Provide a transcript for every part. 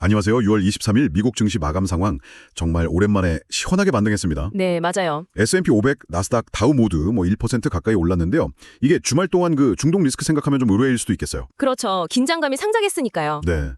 안녕하세요. 6월 23일 미국 증시 마감 상황 정말 오랜만에 시원하게 반등했습니다. 네, 맞아요. S&P 500, 나스닥, 다우 모두 뭐 1% 가까이 올랐는데요. 이게 주말 동안 그 중동 리스크 생각하면 좀 의외일 수도 있겠어요. 그렇죠. 긴장감이 상작했으니까요. 네.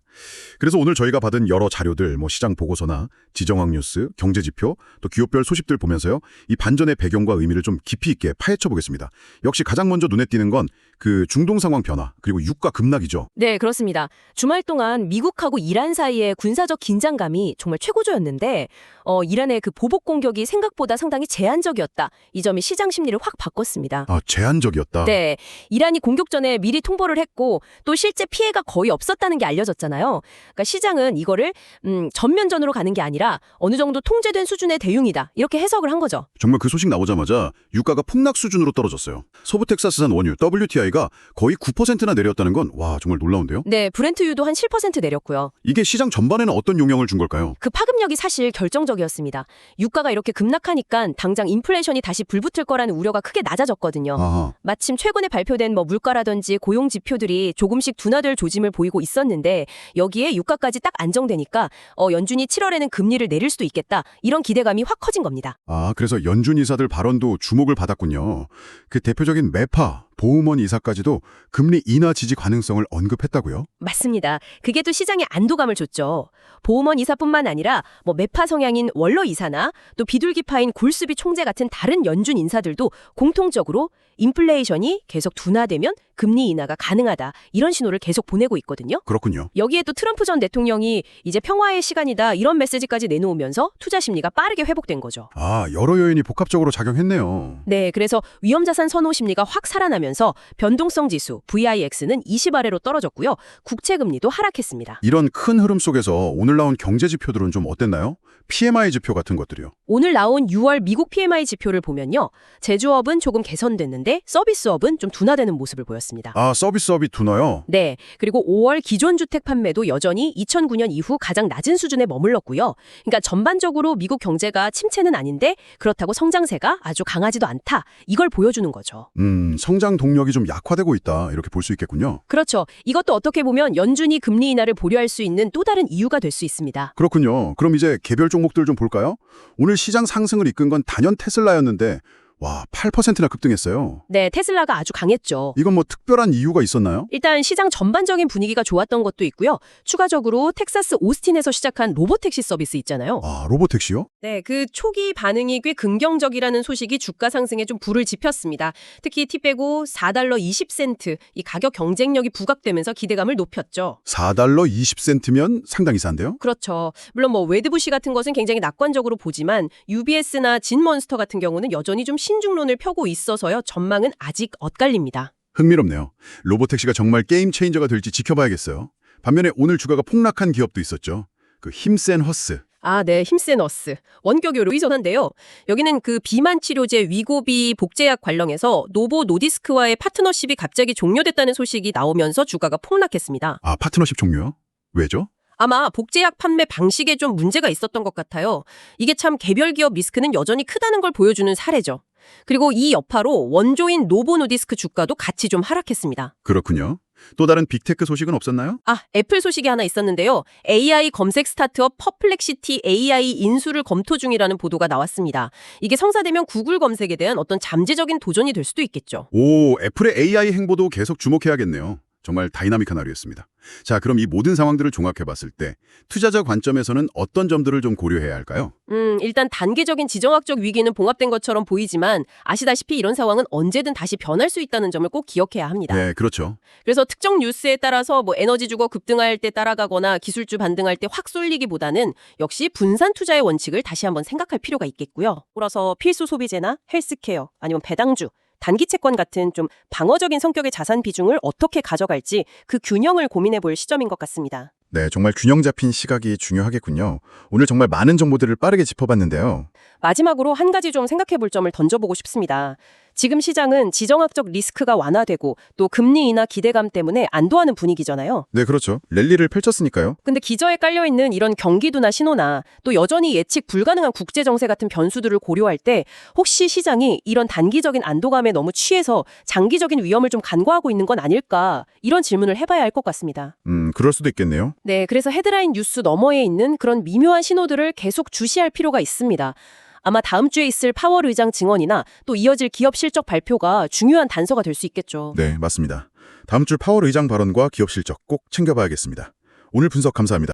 그래서 오늘 저희가 받은 여러 자료들, 뭐 시장 보고서나 지정학 뉴스, 경제 지표, 또 기업별 소식들 보면서요. 이 반전의 배경과 의미를 좀 깊이 있게 파헤쳐 보겠습니다. 역시 가장 먼저 눈에 띄는 건 그 중동 상황 변화, 그리고 유가 급락이죠. 네, 그렇습니다. 주말 동안 미국하고 이란 사이의 군사적 긴장감이 정말 최고조였는데 어, 이란의 그 보복 공격이 생각보다 상당히 제한적이었다. 이 점이 시장 심리를 확 바꿨습니다. 아, 제한적이었다. 네, 이란이 공격 전에 미리 통보를 했고 또 실제 피해가 거의 없었다는 게 알려졌잖아요. 그러니까 시장은 이거를 음, 전면전으로 가는 게 아니라 어느 정도 통제된 수준의 대응이다. 이렇게 해석을 한 거죠. 정말 그 소식 나오자마자 유가가 폭락 수준으로 떨어졌어요. 서부 텍사스산 원유 WTI 가 거의 9%나 내렸다는 건 와 정말 놀라운데요. 네, 브렌트유도 한 7% 내렸고요. 이게 시장 전반에는 어떤 영향을 준 걸까요? 그 파급력이 사실 결정적이었습니다. 유가가 이렇게 급락하니까 당장 인플레이션이 다시 불붙을 거라는 우려가 크게 낮아졌거든요. 아하. 마침 최근에 발표된 뭐 물가라든지 고용 지표들이 조금씩 둔화될 조짐을 보이고 있었는데 여기에 유가까지 딱 안정되니까 어, 연준이 7월에는 금리를 내릴 수도 있겠다 이런 기대감이 확 커진 겁니다. 아, 그래서 연준 이사들 발언도 주목을 받았군요. 그 대표적인 매파, 보험원 이사까지도 금리 인하 지지 가능성을 언급했다고요? 맞습니다. 그게 또 시장에 안도감을 줬죠. 보험원 이사뿐만 아니라 뭐 매파 성향인 원로 이사나 또 비둘기파인 골수비 총재 같은 다른 연준 인사들도 공통적으로 인플레이션이 계속 둔화되면 금리 인하가 가능하다 이런 신호를 계속 보내고 있거든요. 그렇군요. 여기에 또 트럼프 전 대통령이 이제 평화의 시간이다 이런 메시지까지 내놓으면서 투자 심리가 빠르게 회복된 거죠. 아, 여러 요인이 복합적으로 작용했네요. 네, 그래서 위험자산 선호 심리가 확 살아나면 서 변동성 지수 VIX는 20 아래로 떨어졌고요. 국채 금리도 하락했습니다. 이런 큰 흐름 속에서 오늘 나온 경제 지표들은 좀 어땠나요? PMI 지표 같은 것들이요. 오늘 나온 6월 미국 PMI 지표를 보면요. 제조업은 조금 개선됐는데 서비스업은 좀 둔화되는 모습을 보였습니다. 아, 서비스업이 둔화요? 네. 그리고 5월 기존 주택 판매도 여전히 2009년 이후 가장 낮은 수준에 머물렀고요. 그러니까 전반적으로 미국 경제가 침체는 아닌데 그렇다고 성장세가 아주 강하지도 않다. 이걸 보여주는 거죠. 음, 성장 동력이 좀 약화되고 있다. 이렇게 볼 수 있겠군요. 그렇죠. 이것도 어떻게 보면 연준이 금리 인하를 보류할 수 있는 또 다른 이유가 될 수 있습니다. 그렇군요. 그럼 이제 개별 종 목들 좀 볼까요? 오늘 시장 상승을 이끈 건 단연 테슬라였는데 와, 8%나 급등했어요. 네, 테슬라가 아주 강했죠. 이건 뭐 특별한 이유가 있었나요? 일단 시장 전반적인 분위기가 좋았던 것도 있고요. 추가적으로 텍사스 오스틴에서 시작한 로보택시 서비스 있잖아요. 아, 로보택시요? 네, 그 초기 반응이 꽤 긍정적이라는 소식이 주가 상승에 좀 불을 지폈습니다. 특히 티 빼고 4달러 20센트 이 가격 경쟁력이 부각되면서 기대감을 높였죠. 4달러 20센트면 상당히 싼데요? 그렇죠. 물론 뭐 웨드부시 같은 것은 굉장히 낙관적으로 보지만 UBS나 진몬스터 같은 경우는 여전히 좀 신중론을 펴고 있어서요. 전망은 아직 엇갈립니다. 흥미롭네요. 로보택시가 정말 게임 체인저가 될지 지켜봐야겠어요. 반면에 오늘 주가가 폭락한 기업도 있었죠. 그 힘센 허스. 아, 네. 힘센 어스. 원격으로 의존한데요. 여기는 그 비만 치료제 위고비 복제약 관련해서 노보 노디스크와의 파트너십이 갑자기 종료됐다는 소식이 나오면서 주가가 폭락했습니다. 아, 파트너십 종료요? 왜죠? 아마 복제약 판매 방식에 좀 문제가 있었던 것 같아요. 이게 참 개별 기업 리스크는 여전히 크다는 걸 보여주는 사례죠. 그리고 이 여파로 원조인 노보 노디스크 주가도 같이 좀 하락했습니다. 그렇군요. 또 다른 빅테크 소식은 없었나요? 아, 애플 소식이 하나 있었는데요. AI 검색 스타트업 퍼플렉시티 AI 인수를 검토 중이라는 보도가 나왔습니다. 이게 성사되면 구글 검색에 대한 어떤 잠재적인 도전이 될 수도 있겠죠. 오, 애플의 AI 행보도 계속 주목해야겠네요. 정말 다이나믹한 하루였습니다. 자, 그럼 이 모든 상황들을 종합해 봤을 때 투자자 관점에서는 어떤 점들을 좀 고려해야 할까요? 음, 일단 단계적인 지정학적 위기는 봉합된 것처럼 보이지만 아시다시피 이런 상황은 언제든 다시 변할 수 있다는 점을 꼭 기억해야 합니다. 네, 그렇죠. 그래서 특정 뉴스에 따라서 뭐 에너지 주거 급등할 때 따라가거나 기술주 반등할 때 확 쏠리기보다는 역시 분산 투자의 원칙을 다시 한번 생각할 필요가 있겠고요. 따라서 필수 소비재나 헬스케어 아니면 배당주 단기 채권 같은 좀 방어적인 성격의 자산 비중을 어떻게 가져갈지 그 균형을 고민해 볼 시점인 것 같습니다. 네, 정말 균형 잡힌 시각이 중요하겠군요. 오늘 정말 많은 정보들을 빠르게 짚어봤는데요. 마지막으로 한 가지 좀 생각해 볼 점을 던져보고 싶습니다. 지금 시장은 지정학적 리스크가 완화되고 또 금리 인하 기대감 때문에 안도하는 분위기잖아요. 네, 그렇죠. 랠리를 펼쳤으니까요. 근데 기저에 깔려 있는 이런 경기도나 신호나 또 여전히 예측 불가능한 국제 정세 같은 변수들을 고려할 때 혹시 시장이 이런 단기적인 안도감에 너무 취해서 장기적인 위험을 좀 간과하고 있는 건 아닐까 이런 질문을 해봐야 할 것 같습니다. 음, 그럴 수도 있겠네요. 네, 그래서 헤드라인 뉴스 너머에 있는 그런 미묘한 신호들을 계속 주시할 필요가 있습니다. 아마 다음 주에 있을 파월 의장 증언이나 또 이어질 기업 실적 발표가 중요한 단서가 될 수 있겠죠. 네, 맞습니다. 다음 주 파월 의장 발언과 기업 실적 꼭 챙겨봐야겠습니다. 오늘 분석 감사합니다.